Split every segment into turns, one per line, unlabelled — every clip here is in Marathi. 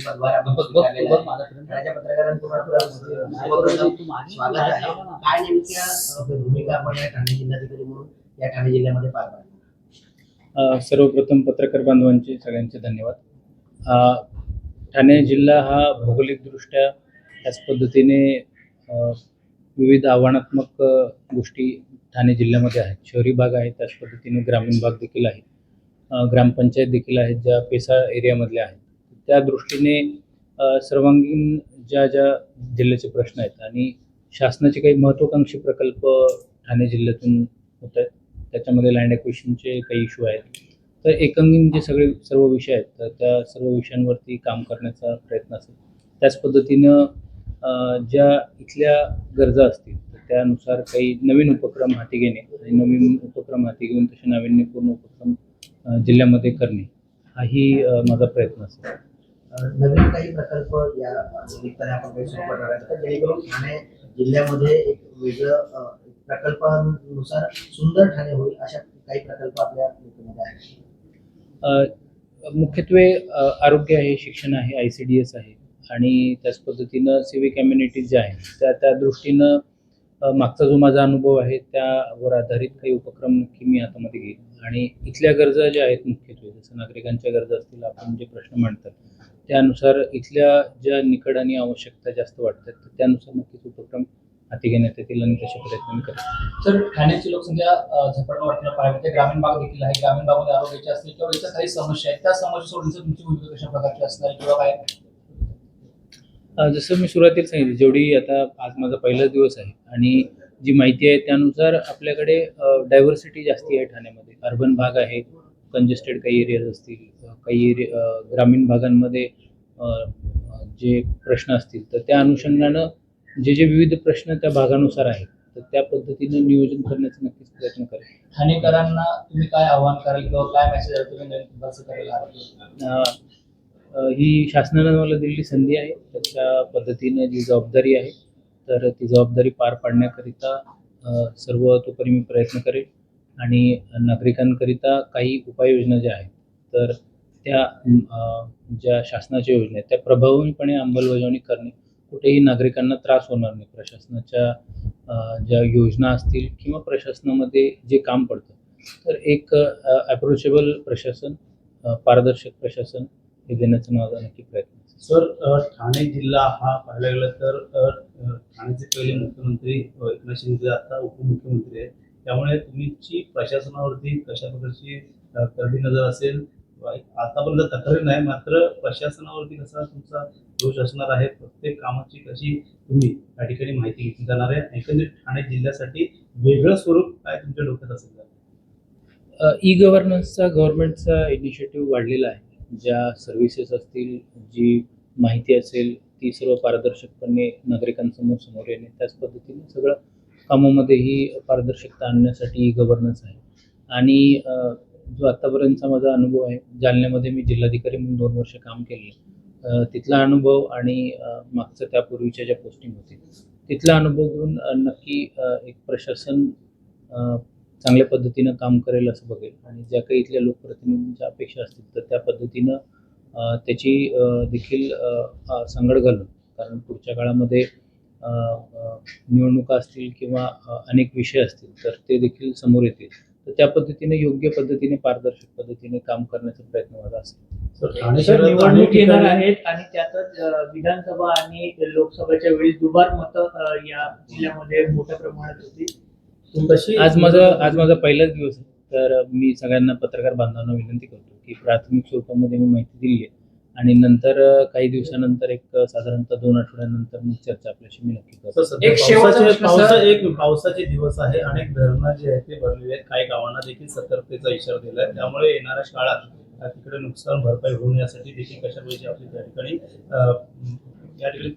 स्वागत आहे. काय नेमक्या भूमिका आपण या ठाणे जिल्हाधिकारी म्हणून या ठाणे जिल्ह्यामध्ये पार
सर्वप्रथम पत्रकार बांधवांचे सगळ्यांचे धन्यवाद. ठाणे जिल्हा हा भौगोलिकदृष्ट्या त्याच पद्धतीने विविध आव्हानात्मक गोष्टी ठाणे जिल्ह्यामध्ये आहेत. शहरी भाग आहे त्याच पद्धतीने ग्रामीण भाग देखील आहे ग्रामपंचायत देखील आहेत ज्या पेसा एरियामधल्या आहेत. त्या दृष्टीने सर्वांगीण ज्या ज्या जिल्ह्याचे प्रश्न आहेत आणि शासनाचे काही महत्त्वाकांक्षी प्रकल्प ठाणे जिल्ह्यातून होत आहेत. त्याच्यामध्ये लँड ॲक्विशनचे काही इश्यू आहेत. तर एकंगीन जे सगळे सर्व विषय आहेत तर त्या सर्व विषयांवरती काम करण्याचा प्रयत्न असेल. त्याच पद्धतीनं ज्या इथल्या गरजा असतील तर त्यानुसार काही नवीन उपक्रम हाती घेणे आणि नवीन उपक्रम हाती घेऊन तसे नाविन्यपूर्ण उपक्रम जिल्ह्यामध्ये करणे हाही माझा प्रयत्न असेल.
नवीन काही प्रकल्प या निमित्ताने आपण काही सुरू करणार आहेत. जेणेकरून ठाणे जिल्ह्यामध्ये एक वेगळं प्रकल्पानुसार सुंदर ठाणे होईल अशा काही प्रकल्प आपल्या नीतीमध्ये आहेत.
मुख्यत्वे आरोग्य आहे शिक्षण आहे आय सी डी एस आहे आणि त्याच पद्धतीनं सिविक कम्युनिटीज ज्या आहेत त्या त्या दृष्टीनं मागचा जो माझा अनुभव आहे त्यावर आधारित काही उपक्रम नक्की मी हातामध्ये घेईन. आणि इथल्या गरजा ज्या आहेत मुख्यत्वे जसं नागरिकांच्या गरजा असतील आपण जे प्रश्न मांडतात त्यानुसार इथल्या ज्या निकड आणि आवश्यकता जास्त वाटतात तर त्यानुसार नक्कीच उपक्रम हाती घेण्यात येतील आणि तसे प्रयत्न मी करेन.
सर ठाण्याची लोकसंख्या वाढताना पाहायला मिळते. ग्रामीण भाग देखील आहे. ग्रामीण भागामध्ये आरोग्याचे असतील किंवा इतर काही समस्या आहेत त्या समस्या सोडण्याची तुमची भूमिका कशा प्रकारची असणार किंवा काय?
जसं मी सुरुवातीला सांगितलं जेवढी आता आज माझा पहिलाच दिवस आहे आणि जी माहिती आहे त्यानुसार आपल्याकडे डायव्हर्सिटी जास्ती आहे ठाण्यामध्ये. अर्बन भाग आहे कंजेस्टेड काही एरियाज असतील काही एरिया ग्रामीण भागांमध्ये जे प्रश्न असतील तर त्या अनुषंगानं जे जे विविध प्रश्न त्या भागानुसार आहेत तर त्या पद्धतीनं नियोजन करण्याचा नक्कीच प्रयत्न करेन.
ठाणेकरांना तुम्ही काय आव्हान कराल किंवा काय मेसेज तुम्ही
ही शासनानं मला दिलेली संधी आहे त्याच्या पद्धतीनं जी जबाबदारी आहे तर ती जबाबदारी पार पाडण्याकरिता अ, सर्वतोपरी मी प्रयत्न करेन. आणि नागरिकांकरिता काही उपाययोजना ज्या आहेत तर त्या ज्या शासनाच्या योजना आहेत त्या प्रभावीपणे अंमलबजावणी करणे कुठेही नागरिकांना त्रास होणार नाही. प्रशासनाच्या ज्या योजना असतील किंवा प्रशासनामध्ये जे काम पडतं तर एक अप्रोचेबल प्रशासन पारदर्शक प्रशासन हे देण्याचा माझा नक्की प्रयत्न
सर ठाणे जिल्हा हा पाहायला गेलं तर ठाण्याचे पहिले मुख्यमंत्री एकनाथ शिंदे आता उपमुख्यमंत्री आहेत. त्यामुळे तुमची प्रशासनावरती कशा प्रकारची करडी नजर असेल आतापर्यंत तक्रारी नाही मात्र प्रशासनावरती कसा तुमचा दोष असणार आहे प्रत्येक कामाची कशी तुम्ही या ठिकाणी माहिती घेतली जाणार आहे? एकंदरीत ठाणे जिल्ह्यासाठी वेगळं स्वरूप काय तुमच्या डोक्यात असेल?
ई गव्हर्नन्सचा गव्हर्नमेंटचा इनिशिएटिव्ह वाढलेला आहे. ज्या सर्व्हिसेस असतील जी माहिती असेल ती सर्व पारदर्शकपणे नागरिकांसमोर समोर येणे त्याच पद्धतीने सगळं कामामध्येही पारदर्शकता आणण्यासाठी गव्हर्नन्स आहे. आणि जो आत्तापर्यंतचा माझा अनुभव आहे जालन्यामध्ये मी जिल्हाधिकारी म्हणून दोन वर्ष काम केले. तिथला अनुभव आणि मागचं त्यापूर्वीच्या ज्या पोस्टिंग होती तिथला अनुभव घेऊन नक्की एक प्रशासन चांगल्या पद्धतीनं काम करेल असं बघेल. आणि ज्या काही इथल्या लोकप्रतिनिधींच्या अपेक्षा असतील तर त्या पद्धतीनं त्याची देखील सांगड घालून. कारण पुढच्या काळामध्ये निवडणुका असतील किंवा अनेक विषय असतील तर ते देखील समोर येतील. तर त्या पद्धतीने योग्य पद्धतीने पारदर्शक पद्धतीने काम करण्याचा प्रयत्न माझा असेल.
शहरात
निवडणूक येणार आहेत आणि त्यातच विधानसभा आणि लोकसभेच्या वेळी दुबार मतं या जिल्ह्यामध्ये मोठ्या प्रमाणात होती
आज माझा आज माझा पहिलाच दिवस आहे. तर मी सगळ्यांना पत्रकार बांधवांना विनंती करतो की प्राथमिक स्वरूपामध्ये मी माहिती दिली आहे आणि नंतर काही दिवसानंतर एक साधारणतः दोन आठवड्यानंतर मग चर्चा आपल्याशी मी नक्की करतो.
एक शेवटचा
पावसाचे
प्रश्न,
पावसा
सर.
एक पावसाचे दिवस आहे अनेक धरणं जे आहेत ते भरलेले आहेत. काही गावांना देखील सतर्कतेचा इशारा दिला आहे त्यामुळे येणाऱ्या काळात तिकडे नुकसान भरपाई होऊन यासाठी देखील कशा प्रकारची आपली त्या ठिकाणी या ठिकाणी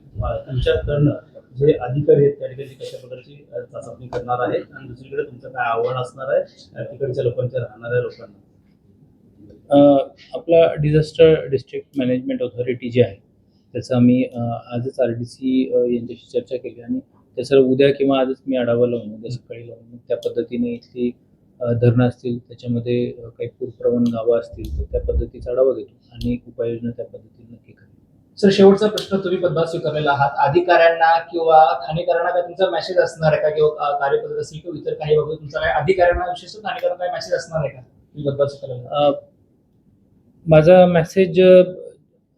तुमच्याकडनं जे अधिकारी आहेत त्या ठिकाणी कशा प्रकारची चाचपणी करणार आहेत? आणि दुसरीकडे तुमचं काय आव्हान असणार आहे? तिकडच्या लोकांच्या राहणाऱ्या लोकांना.
आपला डिझास्टर डिस्ट्रिक्ट मॅनेजमेंट ऑथॉरिटी जी आहे त्याचं आम्ही आजच आर डी सी यांच्याशी चर्चा केली आणि ते सर्व उद्या किंवा आजच मी आढावा लावून उद्या सकाळी लावून त्या पद्धतीने इथली धरणं असतील त्याच्यामध्ये काही पूरप्रवण गावं असतील तर त्या पद्धतीचा आढावा घेतो आणि उपाययोजना त्या पद्धतीने नक्की करेल
सर शेवटचा प्रश्न तुम्ही पदभार स्वीकारलेला आहात. अधिकाऱ्यांना किंवा ठाणेकरांना काय तुमचा मेसेज असणार आहे का? किंवा कार्यपद्धती असेल किंवा इतर काही बाबतीत तुमचा काय अधिकाऱ्यांना विशेष ठाणेकरांना काय मेसेज असणार आहे का? तुम्ही पदभार स्वीकारलेला
माझा मेसेज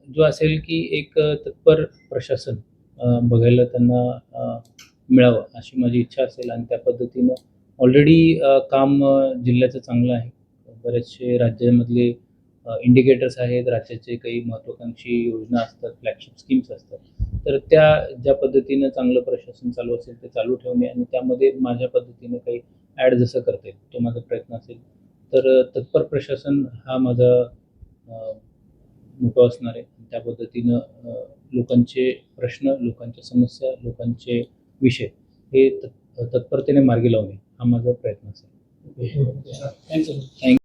जो असेल की एक तत्पर प्रशासन बघायला त्यांना मिळावं अशी माझी इच्छा असेल आणि त्या पद्धतीनं ऑलरेडी काम जिल्ह्याचं चांगलं आहे. बरेचसे राज्यामधले इंडिकेटर्स आहेत राज्याचे काही महत्त्वाकांक्षी योजना असतात फ्लॅगशिप स्कीम्स असतात. तर त्या ज्या पद्धतीनं चांगलं प्रशासन चालू असेल ते चालू ठेवणे आणि त्यामध्ये माझ्या पद्धतीनं काही ॲड जसं करता येईल तो माझा प्रयत्न असेल. तर तत्पर प्रशासन हा माझा मोठं असणार आहे. त्या पद्धतीनं लोकांचे प्रश्न लोकांच्या समस्या लोकांचे विषय हे तत्- तत्परतेने मार्गी लावणे हा माझा प्रयत्न असेल.
Thank you
thank you